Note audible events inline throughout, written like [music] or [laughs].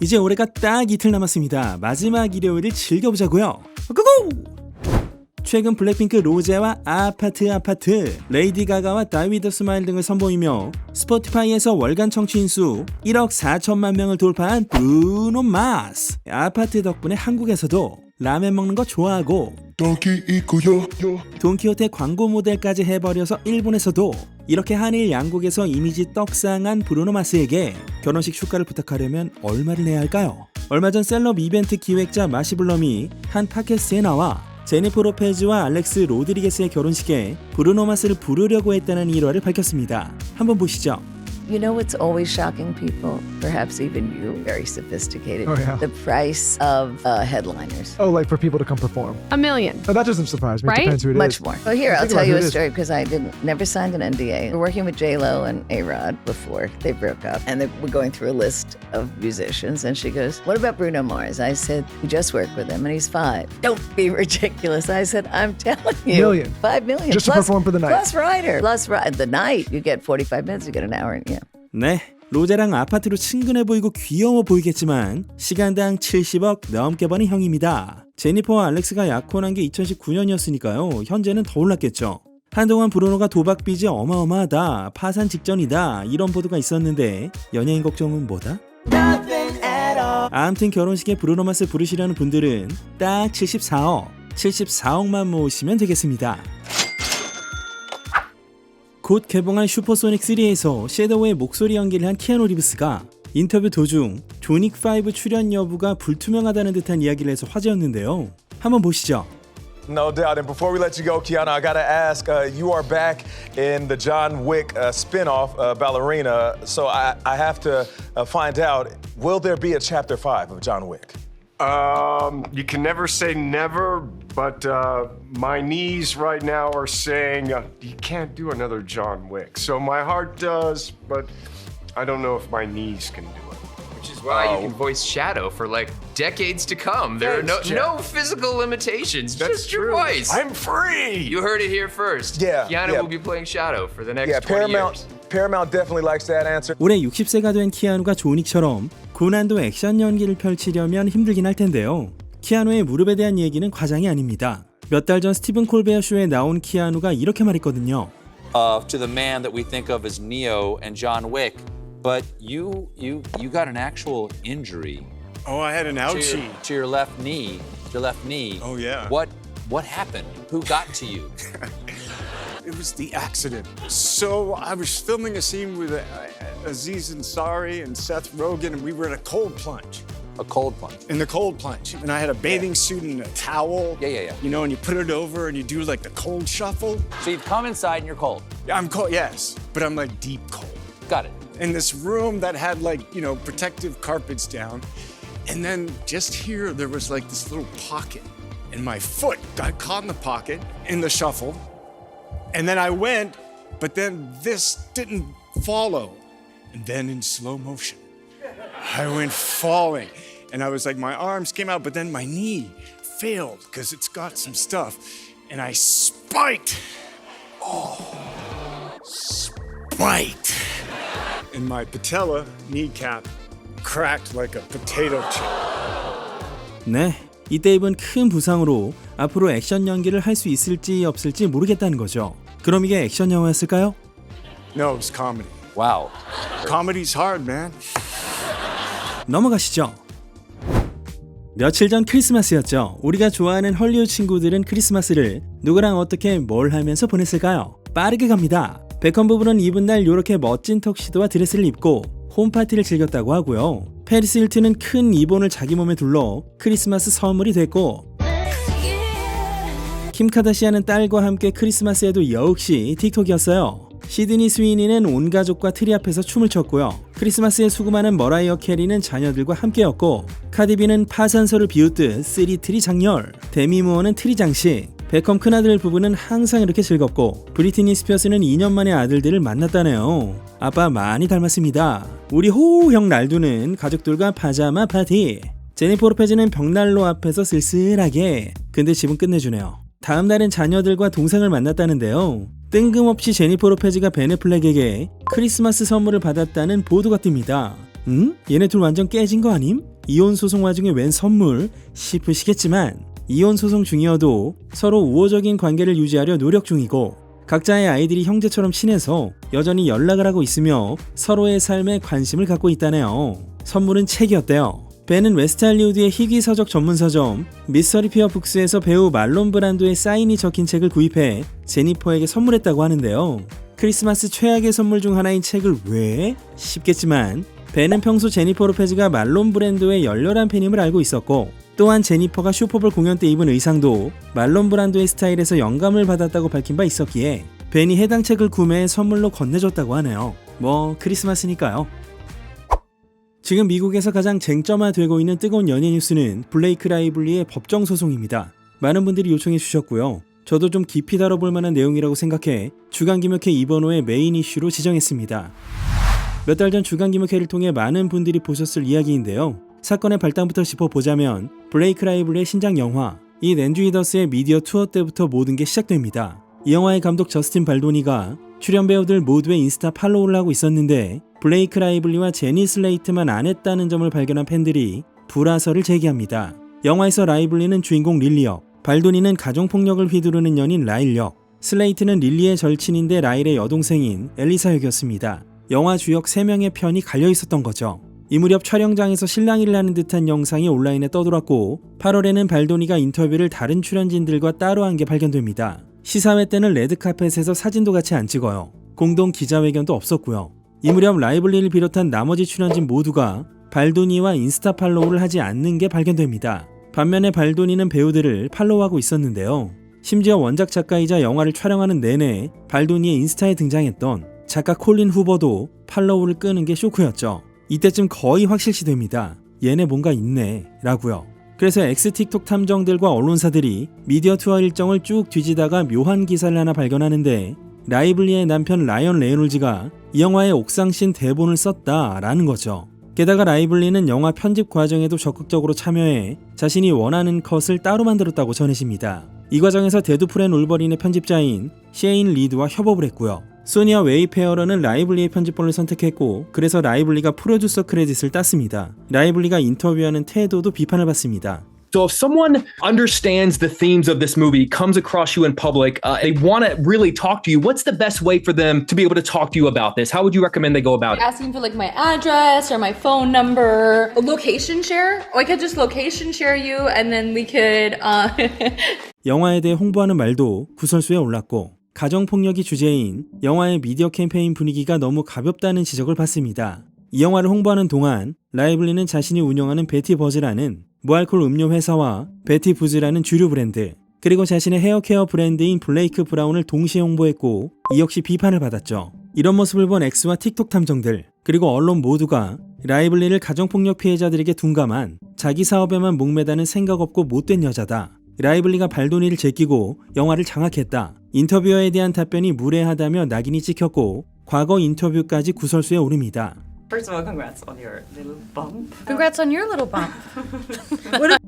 이제 올해가 딱 이틀 남았습니다. 마지막 일요일을 즐겨보자고요. 고고! 최근 블랙핑크 로제와 아파트 아파트, 레이디 가가와 다이비드 스마일 등을 선보이며 스포티파이에서 월간 청취인 수 1억 4천만 명을 돌파한 브루노 마스. 아파트 덕분에 한국에서도 라면 먹는 거 좋아하고 떡이 있고요 요. 돈키호테 광고 모델까지 해버려서 일본에서도 이렇게 한일 양국에서 이미지 떡상한 브루노 마스에게 결혼식 축가를 부탁하려면 얼마를 내야 할까요? 얼마 전 셀럽 이벤트 기획자 마시블럼이 한 팟캐스트에 나와 제니퍼 로페즈와 알렉스 로드리게스의 결혼식에 브루노 마스를 부르려고 했다는 일화를 밝혔습니다. 한번 보시죠. You know what's always shocking people, perhaps even you, very sophisticated? Oh, yeah. The price of uh, headliners. Oh, like for people to come perform. A million. Oh, that doesn't surprise me. Right? It depends who it is. Much more. Well, here, I'll tell you a story because I didn't never signed an NDA. We're working with J Lo and A Rod before they broke up, and they were going through a list of musicians. And she goes, "What about Bruno Mars?" I said, "We just worked with him, and he's five. Don't be [laughs] ridiculous." I said, "I'm telling you, Million. five million Just to plus- perform for the night. plus rider, plus ride the night. You get forty five minutes. You get an hour, and yeah." 네. 로제랑 아파트로 친근해 보이고 귀여워 보이겠지만 시간당 70억 넘게 버는 형입니다. 제니퍼와 알렉스가 약혼한 게 2019년이었으니까요. 현재는 더 올랐겠죠. 한동안 브루노가 도박 빚이 어마어마하다, 파산 직전이다 이런 보도가 있었는데 연예인 걱정은 뭐다? 아무튼 결혼식에 브루노 마스 부르시려는 분들은 딱 74억, 74억만 모으시면 되겠습니다. 곧 개봉한 슈퍼소닉 3에서 섀도우의 목소리 연기를 한 키아노 리브스가 인터뷰 도중 조닉5 출연 여부가 불투명하다는 듯한 이야기를 해서 화제였는데요. 한번 보시죠. No doubt. And before we let you go, Kiana, I gotta ask. Uh, you are back in the John Wick uh, spinoff, uh, Ballerina. So I, I have to uh, find out: Will there be a chapter five of John Wick? Um, you can never say never, but uh, my knees right now are saying uh, you can't do another John Wick. So my heart does, but I don't know if my knees can do it. Which is why you can voice Shadow for like decades to come. There are no Thanks, Jeff. no physical limitations, That's just your true. voice. I'm free. you heard it here first. Yeah, Keanu yeah. will be playing Shadow for the next Yeah, 20 Paramount. years. Paramount definitely likes that answer. 올해 60세가 된 키아누가 조닉처럼 고난도 액션 연기를 펼치려면 힘들긴 할 텐데요. 키아누의 무릎에 대한 얘기는 과장이 아닙니다. 몇 달 전 스티븐 콜베어 쇼에 나온 키아누가 이렇게 말했거든요. uh, to the man that we think of as Neo and John Wick, but you you you got an actual injury Oh, I had an to your, ouchie. to your left knee. To your left knee. Oh, yeah. What what happened? Who got to you? It was the accident. So I was filming a scene with uh, Aziz Ansari and Seth Rogen, and we were in a cold plunge. A cold plunge. In the cold plunge, and I had a bathing suit and a towel. Yeah, yeah, yeah. You know, and you put it over, and you do like the cold shuffle. So you've come inside and you're cold. I'm cold, yes, but I'm like deep cold. Got it. in this room that had like you know protective carpets down and then just here there was like this little pocket and my foot got caught in the pocket in the shuffle and then i went but then this didn't follow and then in slow motion i went falling and i was like my arms came out but then my knee failed because it's got some stuff and i spiked oh spiked and my patella kneecap cracked like a potato chip. 네, 이때 입은 큰 부상으로 앞으로 액션 연기를 할 수 있을지 없을지 모르겠다는 거죠. 그럼 이게 액션 영화였을까요? No, it's comedy. Wow. Comedy's hard, man. 넘어가시죠. 며칠 전 크리스마스였죠. 우리가 좋아하는 헐리우드 친구들은 크리스마스를 누구랑 어떻게 뭘 하면서 보냈을까요? 빠르게 갑니다. 베컨 부부는 이분 날 이렇게 멋진 턱시도와 드레스를 입고 홈파티를 즐겼다고 하고요. 페리스 힐튼은 큰 이본을 자기 몸에 둘러 크리스마스 선물이 됐고 킴 카다시안은 딸과 함께 크리스마스에도 역시 틱톡이었어요. 시드니 스위니는 온 가족과 트리 앞에서 춤을 췄고요. 크리스마스에 수금하는 머라이어 캐리는 자녀들과 함께였고 카디비는 파산서를 비웃듯 쓰리 트리 장렬, 데미 무어는 트리 장식, 베컴 큰아들 부부는 항상 이렇게 즐겁고 브리티니 스피어스는 2년 만에 아들들을 만났다네요. 아빠 많이 닮았습니다. 우리 호우 형 날두는 가족들과 파자마 파티. 제니퍼 로페즈는 벽난로 앞에서 쓸쓸하게 근데 집은 끝내주네요. 다음 날엔 자녀들과 동생을 만났다는데요. 뜬금없이 제니퍼 로페즈가 베네플렉에게 크리스마스 선물을 받았다는 보도가 뜹니다. 음? 얘네 둘 완전 깨진 거 아님? 이혼 소송 와중에 웬 선물 싶으시겠지만 이혼 소송 중이어도 서로 우호적인 관계를 유지하려 노력 중이고 각자의 아이들이 형제처럼 친해서 여전히 연락을 하고 있으며 서로의 삶에 관심을 갖고 있다네요. 선물은 책이었대요. 벤은 웨스트 할리우드의 희귀 서적 전문 서점 미스터리 피어 북스에서 배우 말론 브란도의 사인이 적힌 책을 구입해 제니퍼에게 선물했다고 하는데요. 크리스마스 최악의 선물 중 하나인 책을 왜? 싶겠지만 벤은 평소 제니퍼 로페즈가 말론 브랜도의 열렬한 팬임을 알고 있었고 또한 제니퍼가 슈퍼볼 공연 때 입은 의상도 말론 브란도의 스타일에서 영감을 받았다고 밝힌 바 있었기에 벤이 해당 책을 구매해 선물로 건네줬다고 하네요. 뭐 크리스마스니까요. 지금 미국에서 가장 쟁점화되고 있는 뜨거운 연예 뉴스는 블레이크 라이블리의 법정 소송입니다. 많은 분들이 요청해 주셨고요. 저도 좀 깊이 다뤄볼 만한 내용이라고 생각해 주간기획회 이번 호의 메인 이슈로 지정했습니다. 몇 달 전 주간기획회를 통해 많은 분들이 보셨을 이야기인데요. 사건의 발단부터 짚어보자면 블레이크 라이블리의 신작 영화 이 랜드 위더스의 미디어 투어 때부터 모든 게 시작됩니다. 이 영화의 감독 저스틴 발도니가 출연 배우들 모두의 인스타 팔로우를 하고 있었는데 블레이크 라이블리와 제니 슬레이트만 안 했다는 점을 발견한 팬들이 불화설을 제기합니다. 영화에서 라이블리는 주인공 릴리 역, 발도니는 가정폭력을 휘두르는 연인 라일 역, 슬레이트는 릴리의 절친인데 라일의 여동생인 엘리사 역이었습니다. 영화 주역 3명의 편이 갈려 있었던 거죠. 이 무렵 촬영장에서 실랑이를 하는 듯한 영상이 온라인에 떠돌았고 8월에는 발도니가 인터뷰를 다른 출연진들과 따로 한 게 발견됩니다. 시사회 때는 레드카펫에서 사진도 같이 안 찍어요. 공동 기자회견도 없었고요. 이 무렵 라이블리를 비롯한 나머지 출연진 모두가 발도니와 인스타 팔로우를 하지 않는 게 발견됩니다. 반면에 발도니는 배우들을 팔로우하고 있었는데요. 심지어 원작 작가이자 영화를 촬영하는 내내 발도니의 인스타에 등장했던 작가 콜린 후버도 팔로우를 끄는 게 쇼크였죠. 이때쯤 거의 확실시 됩니다. 얘네 뭔가 있네 라고요. 그래서 엑스틱톡 탐정들과 언론사들이 미디어 투어 일정을 쭉 뒤지다가 묘한 기사를 하나 발견하는데 라이블리의 남편 라이언 레이놀즈가 이 영화의 옥상씬 대본을 썼다라는 거죠. 게다가 라이블리는 영화 편집 과정에도 적극적으로 참여해 자신이 원하는 컷을 따로 만들었다고 전해집니다. 이 과정에서 데드풀 앤 울버린의 편집자인 셰인 리드와 협업을 했고요. 소니와 웨이페어러는 라이블리의 편집본을 선택했고 그래서 라이블리가 프로듀서 크레딧을 땄습니다. 라이블리가 인터뷰하는 태도도 비판을 받습니다. So if someone understands the themes of this movie, comes across you in public, uh, they want to really talk to you, what's the best way for them to be able to talk to you about this? How would you recommend they go about it? asking for like my address or my phone number, a location share. Or I could just location share you, and then we could. Uh, 영화에 대해 홍보하는 말도 구설수에 올랐고 가정폭력이 주제인 영화의 미디어 캠페인 분위기가 너무 가볍다는 지적을 받습니다. 이 영화를 홍보하는 동안 라이블리는 자신이 운영하는 베티 버즈라는 무알콜 음료 회사와 베티 부즈라는 주류 브랜드 그리고 자신의 헤어케어 브랜드인 블레이크 브라운을 동시에 홍보했고 이 역시 비판을 받았죠. 이런 모습을 본 엑스와 틱톡 탐정들 그리고 언론 모두가 라이블리를 가정폭력 피해자들에게 둔감한 자기 사업에만 목매다는 생각 없고 못된 여자다. 라이블리가 발도니를 제끼고 영화를 장악했다. 인터뷰어에 대한 답변이 무례하다며 낙인이 찍혔고 과거 인터뷰까지 구설수에 오릅니다. First of all, congrats on your little bump. Congrats on your little bump. [laughs]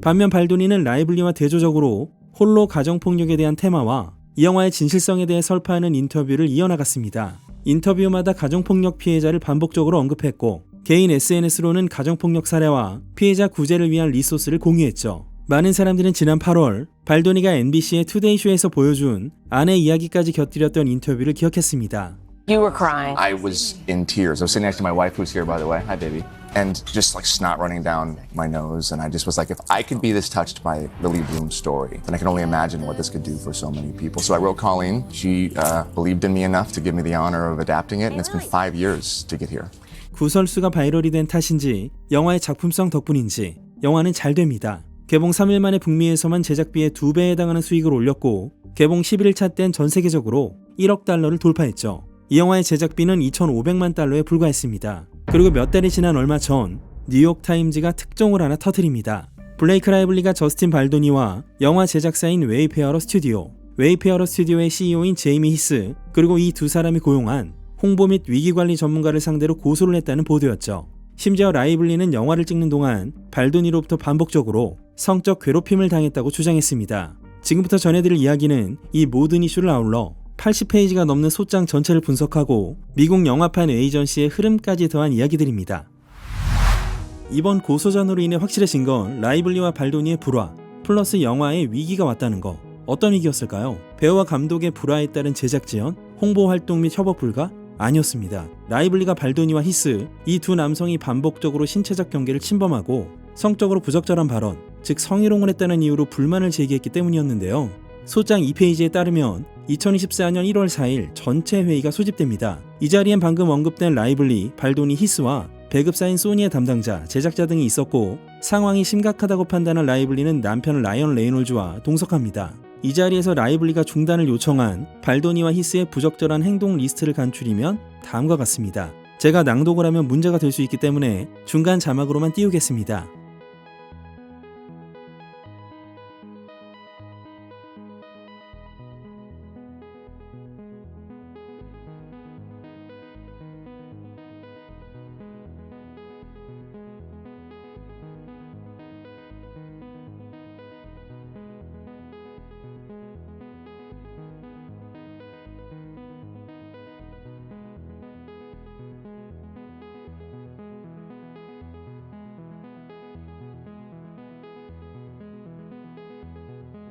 반면 발도니는 라이블리와 대조적으로 홀로 가정폭력에 대한 테마와 이 영화의 진실성에 대해 설파하는 인터뷰를 이어나갔습니다. 인터뷰마다 가정폭력 피해자를 반복적으로 언급했고 개인 SNS로는 가정폭력 사례와 피해자 구제를 위한 리소스를 공유했죠. 많은 사람들은 지난 8월 발도니가 MBC의 투데이쇼에서 보여준 아내 이야기까지 곁들였던 인터뷰를 기억했습니다. You were crying. I was in tears. I was sitting next to my wife, who's here, by the way. Hi, baby. And just like snot running down my nose. And I just was like, if I could be this touched by Lily Bloom's story, then I can only imagine what this could do for so many people. So I wrote Colleen. She uh, believed in me enough to give me the honor of adapting it. And it's been five years to get here. 구설수가 바이럴이 된 탓인지 영화의 작품성 덕분인지 영화는 잘 됩니다. 개봉 3일 만에 북미에서만 제작비의 2배에 해당하는 수익을 올렸고 개봉 11일차 땐 전 세계적으로 1억 달러를 돌파했죠. 이 영화의 제작비는 2,500만 달러에 불과했습니다. 그리고 몇 달이 지난 얼마 전 뉴욕타임즈가 특종을 하나 터뜨립니다. 블레이크 라이블리가 저스틴 발도니와 영화 제작사인 웨이페어러 스튜디오, 웨이페어러 스튜디오의 CEO인 제이미 히스, 그리고 이 두 사람이 고용한 홍보 및 위기관리 전문가를 상대로 고소를 했다는 보도였죠. 심지어 라이블리는 영화를 찍는 동안 발도니로부터 반복적으로 성적 괴롭힘을 당했다고 주장했습니다. 지금부터 전해드릴 이야기는 이 모든 이슈를 아울러 80페이지가 넘는 소장 전체를 분석하고 미국 영화판 에이전시의 흐름까지 더한 이야기들입니다. 이번 고소전으로 인해 확실해진 건 라이블리와 발도니의 불화 플러스 영화에 위기가 왔다는 거. 어떤 위기였을까요? 배우와 감독의 불화에 따른 제작 지연, 홍보 활동 및 협업 불가? 아니었습니다. 라이블리가 발도니와 히스 이 두 남성이 반복적으로 신체적 경계를 침범하고 성적으로 부적절한 발언, 즉 성희롱을 했다는 이유로 불만을 제기했기 때문이었는데요. 소장 2페이지에 따르면 2024년 1월 4일 전체 회의가 소집됩니다. 이 자리엔 방금 언급된 라이블리, 발도니 히스와 배급사인 소니의 담당자, 제작자 등이 있었고 상황이 심각하다고 판단한 라이블리는 남편 라이언 레이놀즈와 동석합니다. 이 자리에서 라이블리가 중단을 요청한 발도니와 히스의 부적절한 행동 리스트를 간추리면 다음과 같습니다. 제가 낭독을 하면 문제가 될 수 있기 때문에 중간 자막으로만 띄우겠습니다.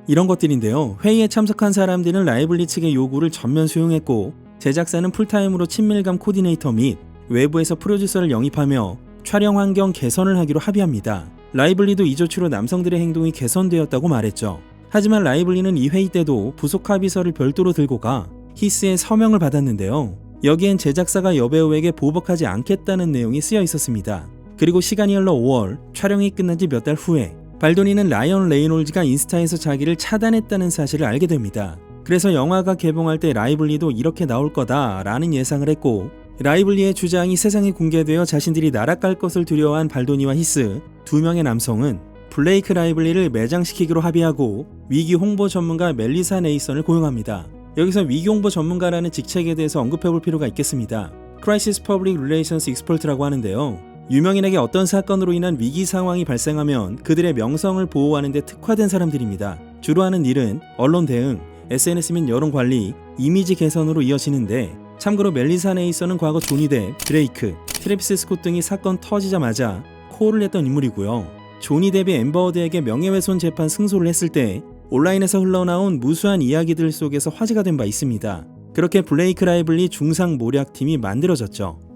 이런 것들인데요. 회의에 참석한 사람들은 라이블리 측의 요구를 전면 수용했고 제작사는 풀타임으로 친밀감 코디네이터 및 외부에서 프로듀서를 영입하며 촬영 환경 개선을 하기로 합의합니다. 라이블리도 이 조치로 남성들의 행동이 개선되었다고 말했죠. 하지만 라이블리는 이 회의 때도 부속 합의서를 별도로 들고 가 히스의 서명을 받았는데요. 여기엔 제작사가 여배우에게 보복하지 않겠다는 내용이 쓰여 있었습니다. 그리고 시간이 흘러 5월 촬영이 끝난 지 몇 달 후에 발도니는 라이언 레이놀즈가 인스타에서 자기를 차단했다는 사실을 알게 됩니다. 그래서 영화가 개봉할 때 라이블리도 이렇게 나올 거다 라는 예상을 했고 라이블리의 주장이 세상에 공개되어 자신들이 날아갈 것을 두려워한 발도니와 히스 두 명의 남성은 블레이크 라이블리를 매장시키기로 합의하고 위기 홍보 전문가 멜리사 네이선을 고용합니다. 여기서 위기 홍보 전문가라는 직책에 대해서 언급해 볼 필요가 있겠습니다. Crisis Public Relations Expert라고 하는데요. 유명인에게 어떤 사건으로 인한 위기 상황이 발생하면 그들의 명성을 보호하는 데 특화된 사람들입니다. 주로 하는 일은 언론 대응, SNS 및 여론 관리, 이미지 개선으로 이어지는데 참고로 멜리사 네이서는 과거 조니데, 드레이크, 트래비스 스콧 등이 사건 터지자마자 콜을 했던 인물이고요. 조니 뎁이 엠버워드에게 명예훼손 재판 승소를 했을 때 온라인에서 흘러나온 무수한 이야기들 속에서 화제가 된 바 있습니다. 그렇게 블레이크 라이블리 중상 모략팀이 만들어졌죠.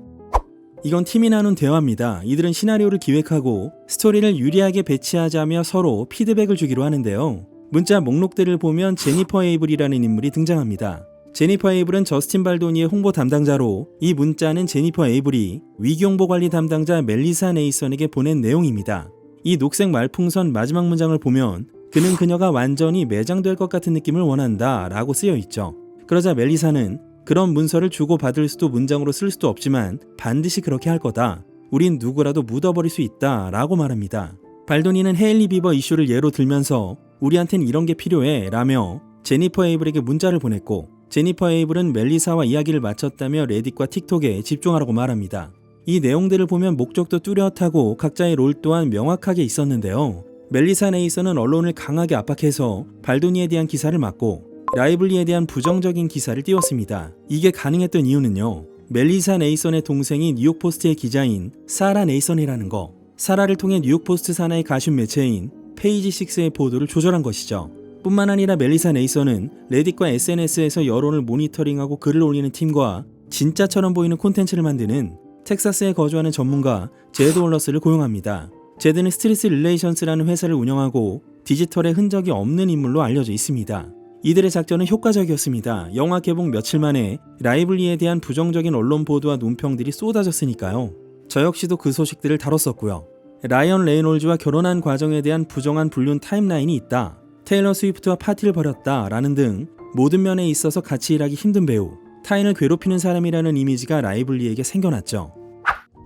이건 팀이 나눈 대화입니다. 이들은 시나리오를 기획하고 스토리를 유리하게 배치하자며 서로 피드백을 주기로 하는데요. 문자 목록들을 보면 제니퍼 에이블이라는 인물이 등장합니다. 제니퍼 에이블은 저스틴 발도니의 홍보 담당자로 이 문자는 제니퍼 에이블이 위기홍보 관리 담당자 멜리사 네이선에게 보낸 내용입니다. 이 녹색 말풍선 마지막 문장을 보면 그는 그녀가 완전히 매장될 것 같은 느낌을 원한다 라고 쓰여 있죠. 그러자 멜리사는 그런 문서를 주고받을 수도 문장으로 쓸 수도 없지만 반드시 그렇게 할 거다. 우린 누구라도 묻어버릴 수 있다. 라고 말합니다. 발도니는 헤일리 비버 이슈를 예로 들면서 우리한텐 이런 게 필요해. 라며 제니퍼 에이블에게 문자를 보냈고 제니퍼 에이블은 멜리사와 이야기를 마쳤다며 레딧과 틱톡에 집중하라고 말합니다. 이 내용들을 보면 목적도 뚜렷하고 각자의 롤 또한 명확하게 있었는데요. 멜리사 네이서는 언론을 강하게 압박해서 발도니에 대한 기사를 막고 라이블리에 대한 부정적인 기사를 띄웠습니다. 이게 가능했던 이유는요. 멜리사 네이선의 동생이 뉴욕포스트의 기자인 사라 네이선이라는 거. 사라를 통해 뉴욕포스트 산하의 가십 매체인 페이지 6의 보도를 조절한 것이죠. 뿐만 아니라 멜리사 네이선은 레딧과 SNS에서 여론을 모니터링하고 글을 올리는 팀과 진짜처럼 보이는 콘텐츠를 만드는 텍사스에 거주하는 전문가 제드 올러스를 고용합니다. 제드는 스트리스 릴레이션스라는 회사를 운영하고 디지털의 흔적이 없는 인물로 알려져 있습니다. 이들의 작전은 효과적이었습니다. 영화 개봉 며칠 만에 라이블리에 대한 부정적인 언론 보도와 논평들이 쏟아졌으니까요. 저 역시도 그 소식들을 다뤘었고요. 라이언 레이놀즈와 결혼한 과정에 대한 부정한 불륜 타임라인이 있다. 테일러 스위프트와 파티를 벌였다. 라는 등 모든 면에 있어서 같이 일하기 힘든 배우, 타인을 괴롭히는 사람이라는 이미지가 라이블리에게 생겨났죠.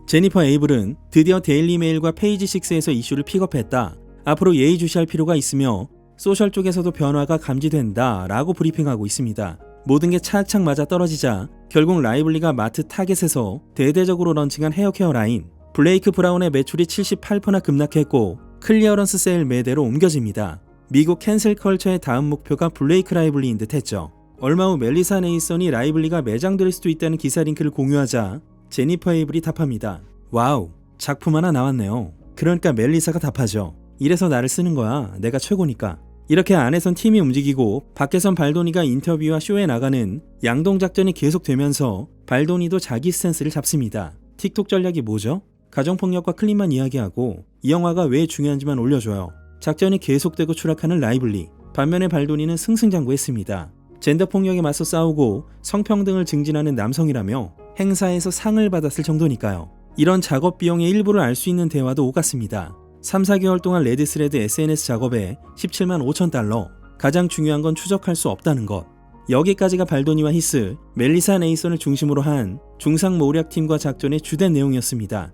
제니퍼 에이블은 드디어 데일리 메일과 페이지 6에서 이슈를 픽업했다. 앞으로 예의주시할 필요가 있으며 소셜 쪽에서도 변화가 감지된다 라고 브리핑하고 있습니다. 모든 게 차악착 맞아 떨어지자 결국 라이블리가 마트 타겟에서 대대적으로 런칭한 헤어케어 라인 블레이크 브라운의 매출이 78%나 급락했고 클리어런스 세일 매대로 옮겨집니다. 미국 캔슬 컬처의 다음 목표가 블레이크 라이블리인 듯 했죠. 얼마 후 멜리사 네이선이 라이블리가 매장될 수도 있다는 기사 링크를 공유하자 제니퍼 에이블이 답합니다. 와우, 작품 하나 나왔네요. 그러니까 멜리사가 답하죠. 이래서 나를 쓰는 거야. 내가 최고니까. 이렇게 안에선 팀이 움직이고 밖에선 발도니가 인터뷰와 쇼에 나가는 양동 작전이 계속되면서 발도니도 자기 스탠스를 잡습니다. 틱톡 전략이 뭐죠? 가정폭력과 클립만 이야기하고 이 영화가 왜 중요한지만 올려줘요. 작전이 계속되고 추락하는 라이블리. 반면에 발도니는 승승장구했습니다. 젠더 폭력에 맞서 싸우고 성평등을 증진하는 남성이라며 행사에서 상을 받았을 정도니까요. 이런 작업 비용의 일부를 알 수 있는 대화도 오갔습니다. 3, 4개월 동안 레드스레드 SNS 작업에 17만 5천 달러. 가장 중요한 건 추적할 수 없다는 것. 여기까지가 발도니와 히스, 멜리사 네이선을 중심으로 한 중상 모략팀과 작전의 주된 내용이었습니다.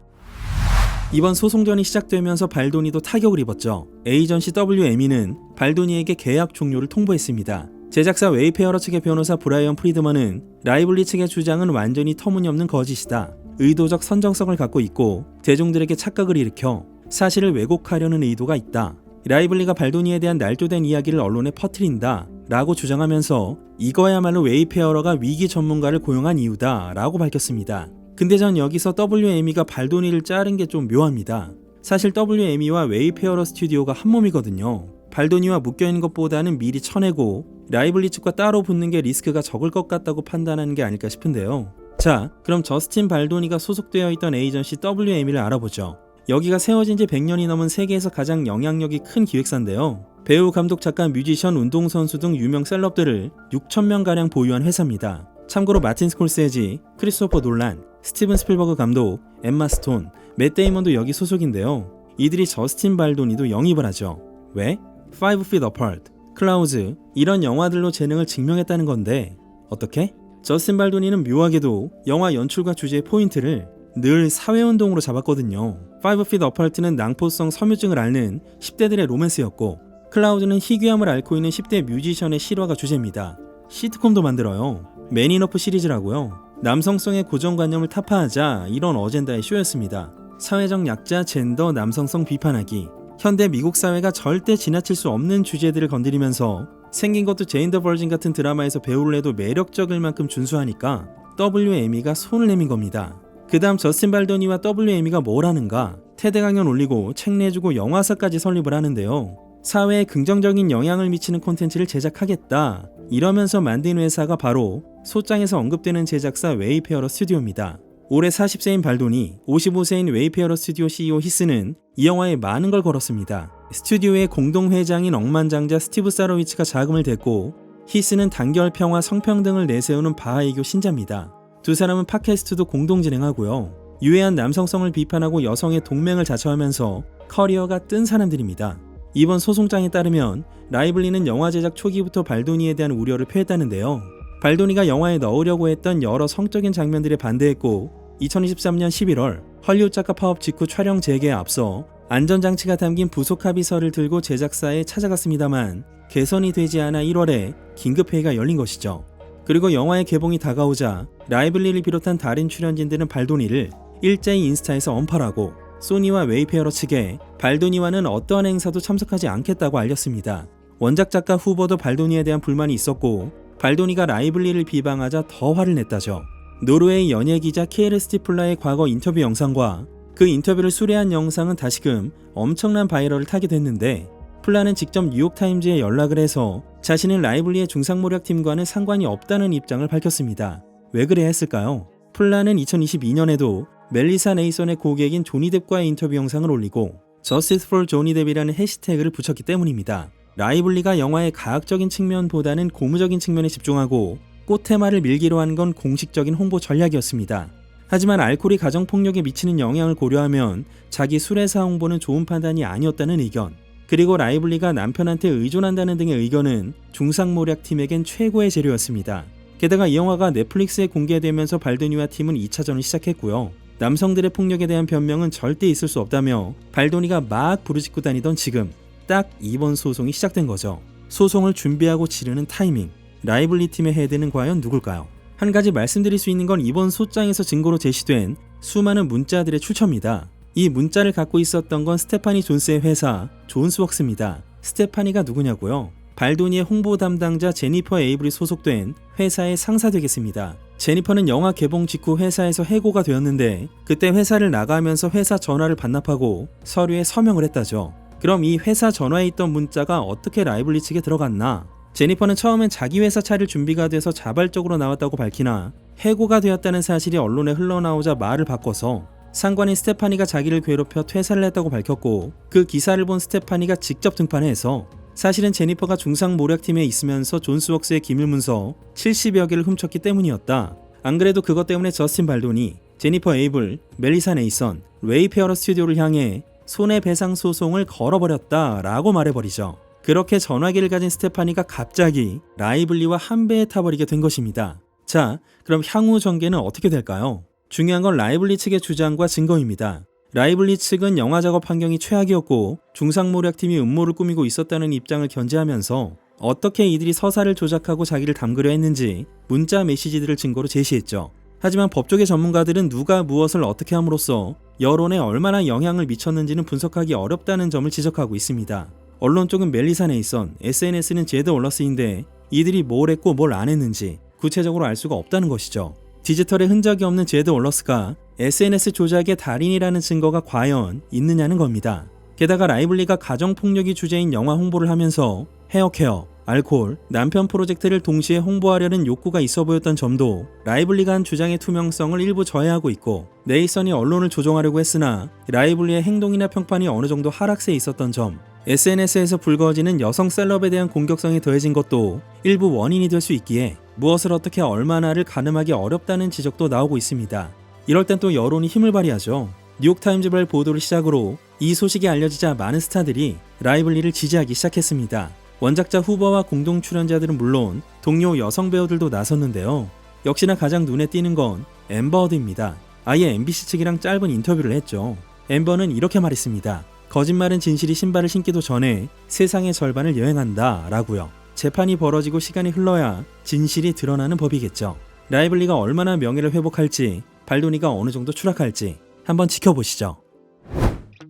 이번 소송전이 시작되면서 발도니도 타격을 입었죠. 에이전시 WME는 발도니에게 계약 종료를 통보했습니다. 제작사 웨이페어러 측의 변호사 브라이언 프리드먼은 라이블리 측의 주장은 완전히 터무니없는 거짓이다. 의도적 선정성을 갖고 있고 대중들에게 착각을 일으켜 사실을 왜곡하려는 의도가 있다. 라이블리가 발도니에 대한 날조된 이야기를 언론에 퍼뜨린다. 라고 주장하면서 이거야말로 웨이페어러가 위기 전문가를 고용한 이유다. 라고 밝혔습니다. 근데 전 여기서 WME가 발도니를 자른 게 좀 묘합니다. 사실 WME와 웨이페어러 스튜디오가 한 몸이거든요. 발도니와 묶여있는 것보다는 미리 쳐내고 라이블리 측과 따로 붙는 게 리스크가 적을 것 같다고 판단하는 게 아닐까 싶은데요. 자, 그럼 저스틴 발도니가 소속되어 있던 에이전시 WME를 알아보죠. 여기가 세워진 지 100년이 넘은 세계에서 가장 영향력이 큰 기획사인데요. 배우, 감독, 작가, 뮤지션, 운동선수 등 유명 셀럽들을 6천명가량 보유한 회사입니다. 참고로 마틴 스콜세지, 크리스토퍼 놀란, 스티븐 스필버그 감독, 엠마 스톤, 맷 데이먼도 여기 소속인데요. 이들이 저스틴 발도니도 영입을 하죠. 왜? Five Feet Apart, 클라우즈 이런 영화들로 재능을 증명했다는 건데 어떻게? 저스틴 발도니는 묘하게도 영화 연출과 주제의 포인트를 늘 사회운동으로 잡았거든요. Five Feet Apart는 낭포성 섬유증을 앓는 10대들의 로맨스였고 클라우즈는 희귀함을 앓고 있는 10대 뮤지션의 실화가 주제입니다. 시트콤도 만들어요. 매니너프 시리즈라고요. 남성성의 고정관념을 타파하자 이런 어젠다의 쇼였습니다. 사회적 약자, 젠더, 남성성 비판하기. 현대 미국 사회가 절대 지나칠 수 없는 주제들을 건드리면서 생긴 것도 제인 더 버진 같은 드라마에서 배우를 해도 매력적일 만큼 준수하니까 WME가 손을 내민 겁니다. 그 다음 저스틴 발도니와 WME가 뭘 하는가? 테드 강연 올리고 책 내주고 영화사까지 설립을 하는데요. 사회에 긍정적인 영향을 미치는 콘텐츠를 제작하겠다. 이러면서 만든 회사가 바로 소장에서 언급되는 제작사 웨이페어러 스튜디오입니다. 올해 40세인 발도니, 55세인 웨이페어러 스튜디오 CEO 히스는 이 영화에 많은 걸 걸었습니다. 스튜디오의 공동회장인 억만장자 스티브 사로위치가 자금을 댔고 히스는 단결 평화 성평등을 내세우는 바하이교 신자입니다. 두 사람은 팟캐스트도 공동 진행하고요. 유해한 남성성을 비판하고 여성의 동맹을 자처하면서 커리어가 뜬 사람들입니다. 이번 소송장에 따르면 라이블리는 영화 제작 초기부터 발도니에 대한 우려를 표했다는데요. 발도니가 영화에 넣으려고 했던 여러 성적인 장면들에 반대했고 2023년 11월 헐리우드 작가 파업 직후 촬영 재개에 앞서 안전장치가 담긴 부속 합의서를 들고 제작사에 찾아갔습니다만 개선이 되지 않아 1월에 긴급회의가 열린 것이죠. 그리고 영화의 개봉이 다가오자 라이블리를 비롯한 다른 출연진들은 발도니를 일제히 인스타에서 언팔하고 소니와 웨이페어러 측에 발도니와는 어떠한 행사도 참석하지 않겠다고 알렸습니다. 원작 작가 후보도 발도니에 대한 불만이 있었고 발도니가 라이블리를 비방하자 더 화를 냈다죠. 노르웨이 연예 기자 키에르 스티플라의 과거 인터뷰 영상과 그 인터뷰를 수레한 영상은 다시금 엄청난 바이럴을 타게 됐는데 플라는 직접 뉴욕타임즈에 연락을 해서 자신은 라이블리의 중상모략팀과는 상관이 없다는 입장을 밝혔습니다. 왜 그래야 했을까요? 플라는 2022년에도 멜리사 네이선의 고객인 조니 뎁과의 인터뷰 영상을 올리고 Justice for Johnny Depp이라는 해시태그를 붙였기 때문입니다. 라이블리가 영화의 가학적인 측면보다는 고무적인 측면에 집중하고 꽃 테마를 밀기로 한 건 공식적인 홍보 전략이었습니다. 하지만 알코올이 가정폭력에 미치는 영향을 고려하면 자기 술회사 홍보는 좋은 판단이 아니었다는 의견, 그리고 라이블리가 남편한테 의존한다는 등의 의견은 중상모략 팀에겐 최고의 재료였습니다. 게다가 이 영화가 넷플릭스에 공개되면서 발도니와 팀은 2차전을 시작했고요. 남성들의 폭력에 대한 변명은 절대 있을 수 없다며 발도니가 막 부르짖고 다니던 지금 딱 이번 소송이 시작된 거죠. 소송을 준비하고 치르는 타이밍. 라이블리 팀의 헤드는 과연 누굴까요? 한 가지 말씀드릴 수 있는 건 이번 소장에서 증거로 제시된 수많은 문자들의 출처입니다. 이 문자를 갖고 있었던 건 스테파니 존스의 회사 존스웍스입니다. 스테파니가 누구냐고요? 발도니의 홍보 담당자 제니퍼 에이블이 소속된 회사의 상사 되겠습니다. 제니퍼는 영화 개봉 직후 회사에서 해고가 되었는데 그때 회사를 나가면서 회사 전화를 반납하고 서류에 서명을 했다죠. 그럼 이 회사 전화에 있던 문자가 어떻게 라이블리 측에 들어갔나? 제니퍼는 처음엔 자기 회사 차릴 준비가 돼서 자발적으로 나왔다고 밝히나 해고가 되었다는 사실이 언론에 흘러나오자 말을 바꿔서 상관인 스테파니가 자기를 괴롭혀 퇴사를 했다고 밝혔고 그 기사를 본 스테파니가 직접 등판해서 사실은 제니퍼가 중상 모략팀에 있으면서 존스웍스의 기밀 문서 70여 개를 훔쳤기 때문이었다. 안 그래도 그것 때문에 저스틴 발돈이 제니퍼 에이블, 멜리사 네이선, 레이 페어러 스튜디오를 향해 손해배상 소송을 걸어버렸다 라고 말해버리죠. 그렇게 전화기를 가진 스테파니가 갑자기 라이블리와 한 배에 타버리게 된 것입니다. 자, 그럼 향후 전개는 어떻게 될까요? 중요한 건 라이블리 측의 주장과 증거입니다. 라이블리 측은 영화 작업 환경이 최악이었고 중상모략팀이 음모를 꾸미고 있었다는 입장을 견제하면서 어떻게 이들이 서사를 조작하고 자기를 담그려 했는지 문자 메시지들을 증거로 제시했죠. 하지만 법조계 전문가들은 누가 무엇을 어떻게 함으로써 여론에 얼마나 영향을 미쳤는지는 분석하기 어렵다는 점을 지적하고 있습니다. 언론 쪽은 멜리사 네이선, SNS는 제드 올러스인데 이들이 뭘 했고 뭘 안 했는지 구체적으로 알 수가 없다는 것이죠. 디지털에 흔적이 없는 제드 올러스가 SNS 조작의 달인이라는 증거가 과연 있느냐는 겁니다. 게다가 라이블리가 가정폭력이 주제인 영화 홍보를 하면서 헤어케어, 알코올, 남편 프로젝트를 동시에 홍보하려는 욕구가 있어 보였던 점도 라이블리가 한 주장의 투명성을 일부 저해하고 있고 네이선이 언론을 조종하려고 했으나 라이블리의 행동이나 평판이 어느 정도 하락세에 있었던 점 SNS에서 불거지는 여성 셀럽에 대한 공격성이 더해진 것도 일부 원인이 될 수 있기에 무엇을 어떻게 얼마나를 가늠하기 어렵다는 지적도 나오고 있습니다. 이럴 땐 또 여론이 힘을 발휘하죠. 뉴욕타임즈발 보도를 시작으로 이 소식이 알려지자 많은 스타들이 라이블리를 지지하기 시작했습니다. 원작자 후보와 공동 출연자들은 물론 동료 여성 배우들도 나섰는데요. 역시나 가장 눈에 띄는 건 엠버드입니다. 아예 MBC 측이랑 짧은 인터뷰를 했죠. 엠버는 이렇게 말했습니다. 거짓말은 진실이 신발을 신기도 전에 세상의 절반을 여행한다 라고요. 재판이 벌어지고 시간이 흘러야 진실이 드러나는 법이겠죠. 라이블리가 얼마나 명예를 회복할지, 발도니가 어느 정도 추락할지 한번 지켜보시죠.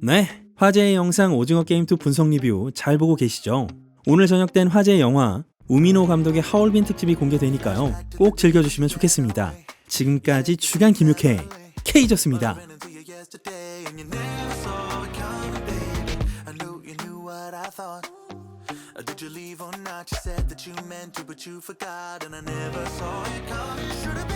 네, 화제의 영상 오징어 게임2 분석 리뷰 잘 보고 계시죠? 오늘 저녁 땐 화제의 영화 우미노 감독의 하얼빈 특집이 공개되니까요. 꼭 즐겨주시면 좋겠습니다. 지금까지 주간 김육회 K졌습니다. You meant to, but you forgot, and I never saw it coming. Should've.